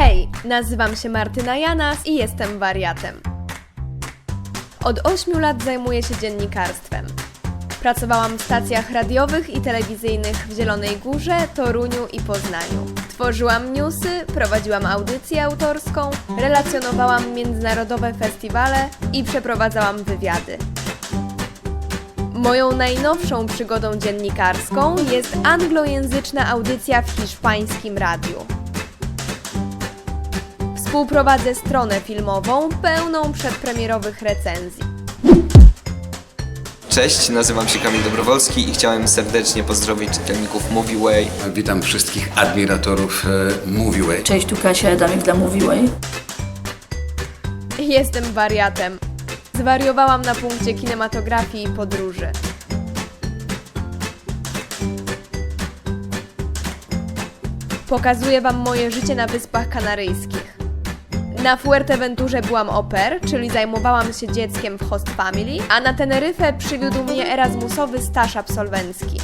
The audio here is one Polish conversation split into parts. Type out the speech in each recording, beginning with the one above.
Hej, nazywam się Martyna Janas i jestem wariatem. Od 8 lat zajmuję się dziennikarstwem. Pracowałam w stacjach radiowych i telewizyjnych w Zielonej Górze, Toruniu i Poznaniu. Tworzyłam newsy, prowadziłam audycję autorską, relacjonowałam międzynarodowe festiwale i przeprowadzałam wywiady. Moją najnowszą przygodą dziennikarską jest anglojęzyczna audycja w hiszpańskim radiu. Współprowadzę stronę filmową pełną przedpremierowych recenzji. Cześć, nazywam się Kamil Dobrowolski i chciałem serdecznie pozdrowić czytelników MovieWay. Witam wszystkich admiratorów e, MovieWay. Cześć, tu Kasia Adamik dla Mówiłej. Jestem wariatem. Zwariowałam na punkcie kinematografii i podróży. Pokazuję Wam moje życie na Wyspach Kanaryjskich. Na Fuerteventurze byłam pair, czyli zajmowałam się dzieckiem w host family, a na Teneryfę przywiódł mnie Erasmusowy staż absolwencki.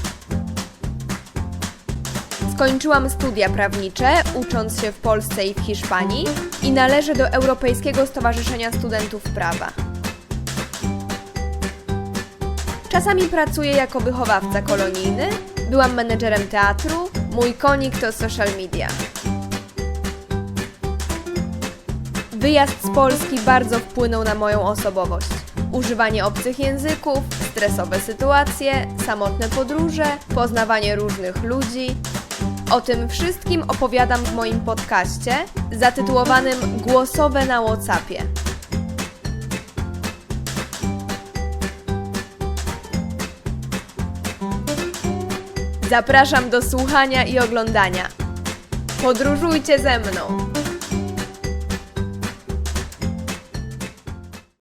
Skończyłam studia prawnicze, ucząc się w Polsce i w Hiszpanii i należę do Europejskiego Stowarzyszenia Studentów Prawa. Czasami pracuję jako wychowawca kolonijny, byłam menedżerem teatru, mój konik to social media. Wyjazd z Polski bardzo wpłynął na moją osobowość. Używanie obcych języków, stresowe sytuacje, samotne podróże, poznawanie różnych ludzi. O tym wszystkim opowiadam w moim podcaście zatytułowanym Głosowe na Whatsappie. Zapraszam do słuchania i oglądania. Podróżujcie ze mną!